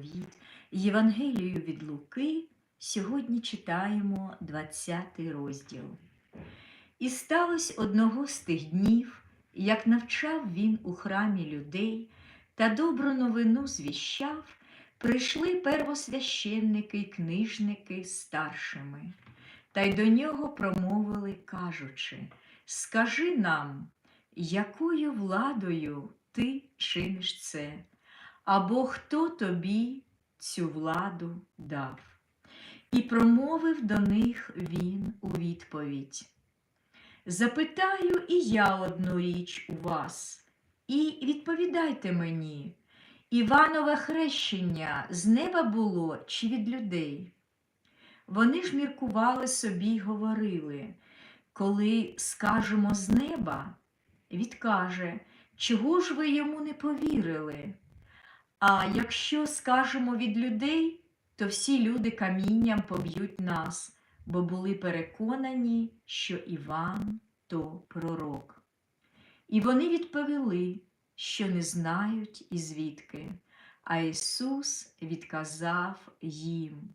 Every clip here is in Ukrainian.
заповіт, Євангелію від Луки. Сьогодні читаємо 20 розділ. І сталося одного з тих днів, як навчав він у храмі людей та добру новину звіщав, прийшли первосвященники й книжники старшими, та й до нього промовили, кажучи: Скажи нам, якою владою ти чиниш це, або хто тобі цю владу дав? І промовив до них він у відповідь. Запитаю і я одну річ у вас, і відповідайте мені, Іванове хрещення з неба було чи від людей? Вони ж міркували собі й говорили, коли скажемо з неба, відкаже, чого ж ви йому не повірили? А якщо скажемо від людей, то всі люди камінням поб'ють нас, бо були переконані, що Іван то пророк. І вони відповіли, що не знають і звідки. А Ісус відказав їм.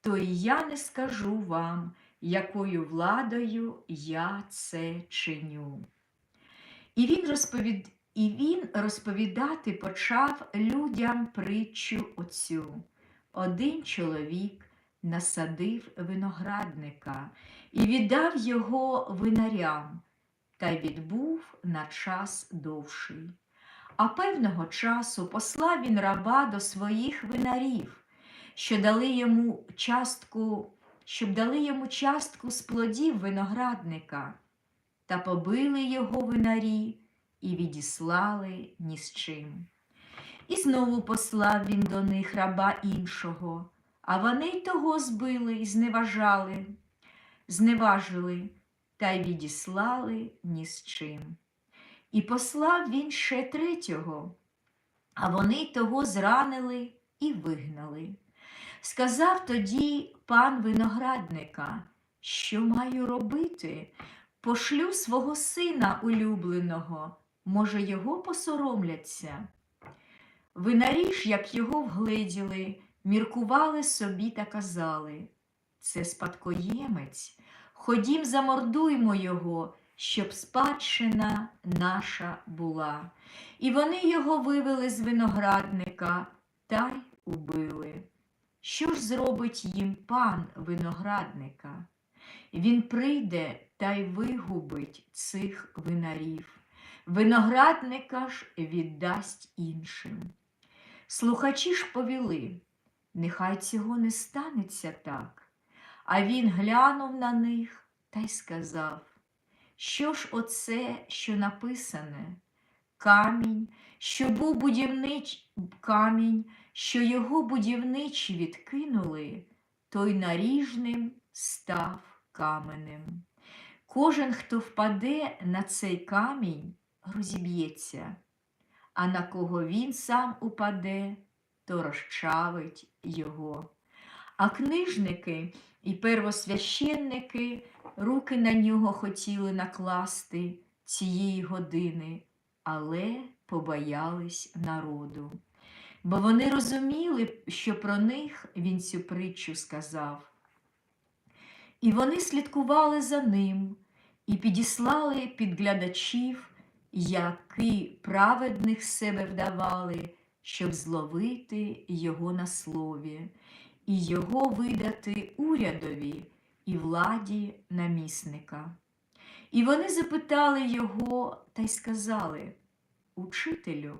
То і я не скажу вам, якою владою я це чиню. І він, розповід... І він розповідати почав людям притчу оцю. Один чоловік насадив виноградника і віддав його винарям, та й відбув на час довший. А певного часу послав він раба до своїх винарів, що дали йому частку, щоб дали йому частку з плодів виноградника, та побили його винарі і відіслали ні з чим. І знову послав він до них раба іншого, а вони й того збили і зневажали, зневажили та й відіслали ні з чим. І послав він ще третього, а вони того зранили і вигнали. Сказав тоді пан виноградника, що маю робити? Пошлю свого сина улюбленого, може, його посоромляться. Винарі ж, як його вгледіли, міркували собі та казали це спадкоємець, ходім, замордуймо його, щоб спадщина наша була. І вони його вивели з виноградника та й убили. Що ж зробить їм пан виноградника? Він прийде та й вигубить цих винарів. Виноградника ж віддасть іншим. Слухачі ж повіли, нехай цього не станеться так. А він глянув на них та й сказав, що ж оце, що написане? Камінь, що був будівнич... камінь, що його будівничі відкинули, той наріжним став каменем. Кожен, хто впаде на цей камінь, розіб'ється, а на кого він сам упаде, то розчавить його. А книжники і первосвященники руки на нього хотіли накласти цієї години, але побоялись народу. Бо вони розуміли, що про них він цю притчу сказав. І вони слідкували за ним і підіслали підглядачів, які праведних себе вдавали, щоб зловити його на слові, і його видати урядові і владі намісника. І вони запитали його та й сказали Учителю,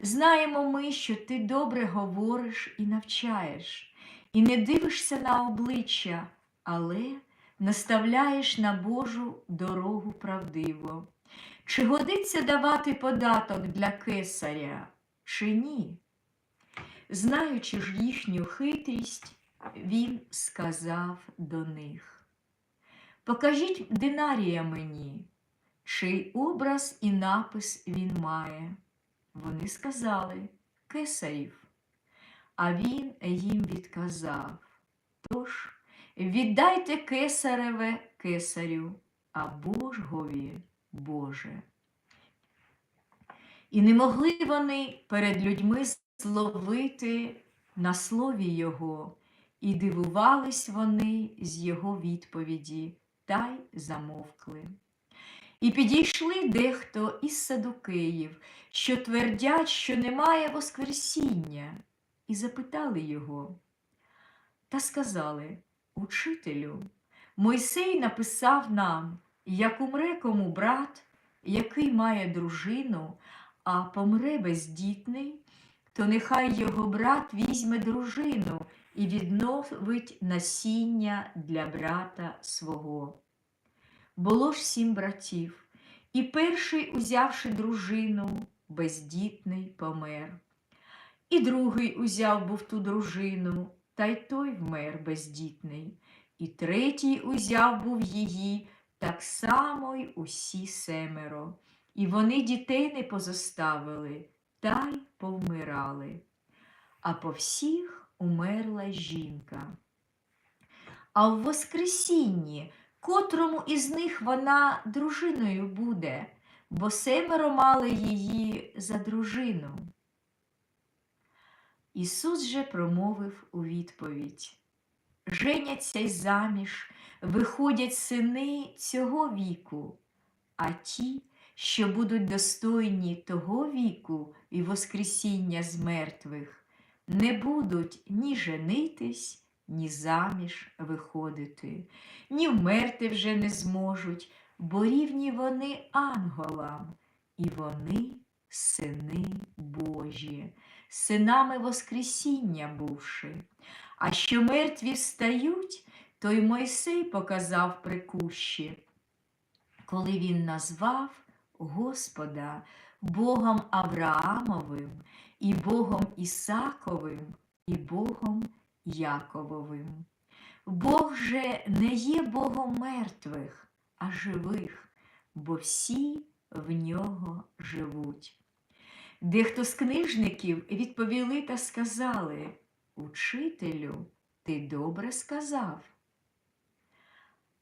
знаємо ми, що ти добре говориш і навчаєш, і не дивишся на обличчя, але наставляєш на Божу дорогу правдиво. Чи годиться давати податок для кесаря, чи ні? Знаючи ж їхню хитрість, він сказав до них: Покажіть динарія мені, чий образ і напис він має. Вони сказали кесарів, а він їм відказав. Тож віддайте кесареве кесарю, а Божгові Боже. І не могли вони перед людьми зловити на слові його, і дивувались вони з його відповіді, та й замовкли. І підійшли дехто із садукеїв, що твердять, що немає Воскресіння, і запитали його. Та сказали Учителю, Мойсей написав нам, як умре кому брат, який має дружину, а помре бездітний, то нехай його брат візьме дружину і відновить насіння для брата свого. Було ж сім братів, і перший, узявши дружину, бездітний помер. І другий узяв був ту дружину, та й той вмер бездітний, і третій узяв був її, так само й усі семеро. І вони дітей не позоставили, та й повмирали. А по всіх умерла жінка. А в Воскресінні, котрому із них вона дружиною буде, бо семеро мали її за дружину. Ісус же промовив у відповідь Женяться й заміж, виходять сини цього віку, а ті, що будуть достойні того віку і Воскресіння з мертвих, не будуть ні женитись, ні заміж виходити, ні вмерти вже не зможуть, бо рівні вони анголам, і вони сини Божі, синами Воскресіння бувши. А що мертві встають, то й Мойсей показав при кущі, коли він назвав Господа Богом Авраамовим, і Богом Ісаковим, і Богом Якововим. Бог же не є Богом мертвих, а живих, бо всі в нього живуть. Дехто з книжників відповіли та сказали Учителю, ти добре сказав.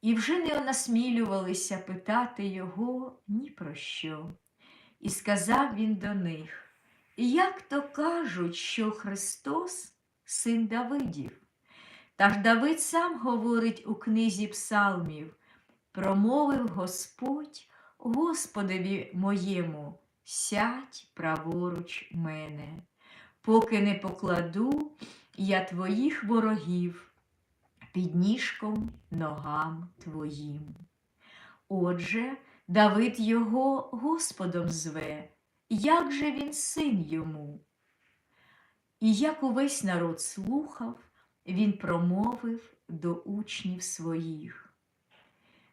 І вже не насмілювалися питати його ні про що. І сказав він до них, як то кажуть, що Христос син Давидів. Та ж Давид сам говорить у книзі Псалмів, промовив Господь Господові моєму, сядь праворуч мене, поки не покладу я твоїх ворогів під ніжком ногам твоїм. Отже, Давид його Господом зве, як же він син йому? І як увесь народ слухав, він промовив до учнів своїх.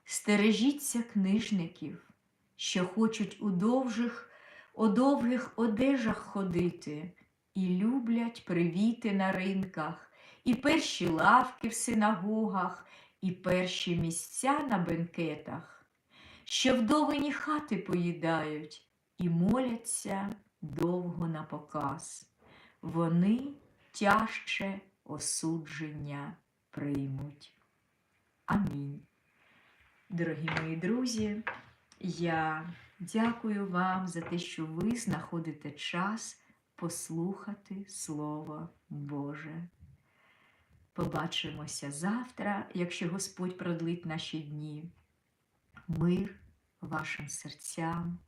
Стережіться книжників, що хочуть у довжих, у довгих одежах ходити і люблять привіти на ринках, і перші лавки в синагогах, і перші місця на бенкетах, що вдовині хати поїдають і моляться довго на показ. Вони тяжче осудження приймуть. Амінь. Дорогі мої друзі, я дякую вам за те, що ви знаходите час послухати Слово Боже. Побачимося завтра, якщо Господь продлить наші дні. Мир вашим серцям,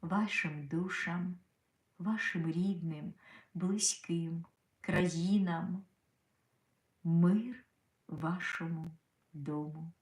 вашим душам, вашим рідним, близьким, країнам, мир вашому дому.